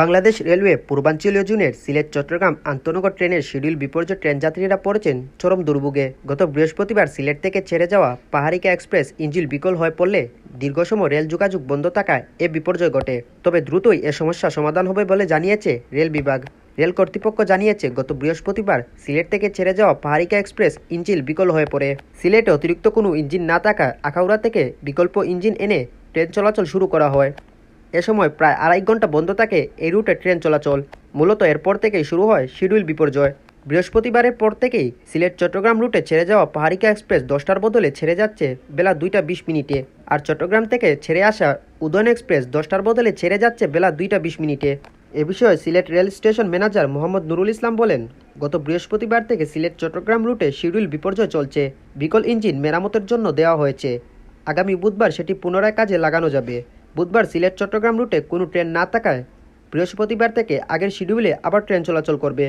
Bangladesh railway পূর্বাঞ্চলীয় জুনের সিলেট চট্টগ্রাম আন্তনগর ট্রেনের শিডিউল বিপর্যয় ট্রেন যাত্রীরা পড়েছেন চরম দুর্ভোগে। গত বৃহস্পতিবার সিলেট থেকে ছেড়ে যাওয়া পাহাড়িকা এক্সপ্রেস ইঞ্জিল বিকল হয়ে পড়লে দীর্ঘ সময় রেল যোগাযোগ বন্ধ থাকায় এ বিপর্যয় ঘটে। তবে দ্রুতই এ সমস্যা সমাধান হবে বলে জানিয়েছে রেল বিভাগ। রেল কর্তৃপক্ষ জানিয়েছে, গত বৃহস্পতিবার সিলেট থেকে ছেড়ে যাওয়া পাহাড়িকা এক্সপ্রেস ইঞ্জিল বিকল হয়ে পড়ে। সিলেটে অতিরিক্ত কোনো ইঞ্জিন না থাকায় আখাউড়া থেকে বিকল্প ইঞ্জিন এনে ট্রেন চলাচল শুরু করা হয়। এ সময় প্রায় আড়াই ঘণ্টা বন্ধ থাকে এই রুটে ট্রেন চলাচল। মূলত এরপর থেকেই শুরু হয় শিডিউল বিপর্যয়। বৃহস্পতিবারের পর থেকেই সিলেট চট্টগ্রাম রুটে ছেড়ে যাওয়া পাহাড়িকা এক্সপ্রেস দশটার বদলে ছেড়ে যাচ্ছে বেলা দুইটা বিশ মিনিটে। আর চট্টগ্রাম থেকে ছেড়ে আসা উদয়ন এক্সপ্রেস দশটার বদলে ছেড়ে যাচ্ছে বেলা দুইটা বিশ মিনিটে। এ বিষয়ে Sylhet rail station manager Mohammad Nurul Islam বলেন, গত বৃহস্পতিবার থেকে সিলেট চট্টগ্রাম রুটে শিডিউল বিপর্যয় চলছে, বিকল ইঞ্জিন মেরামতের জন্য দেওয়া হয়েছে। আগামী বুধবার সেটি পুনরায় কাজে লাগানো যাবে। বুধবার সিলেট, চট্টগ্রাম রুটে কোনো ট্রেন না থাকায় বৃহস্পতিবার থেকে আগের শিডিউলে আবার ট্রেন চলাচল করবে।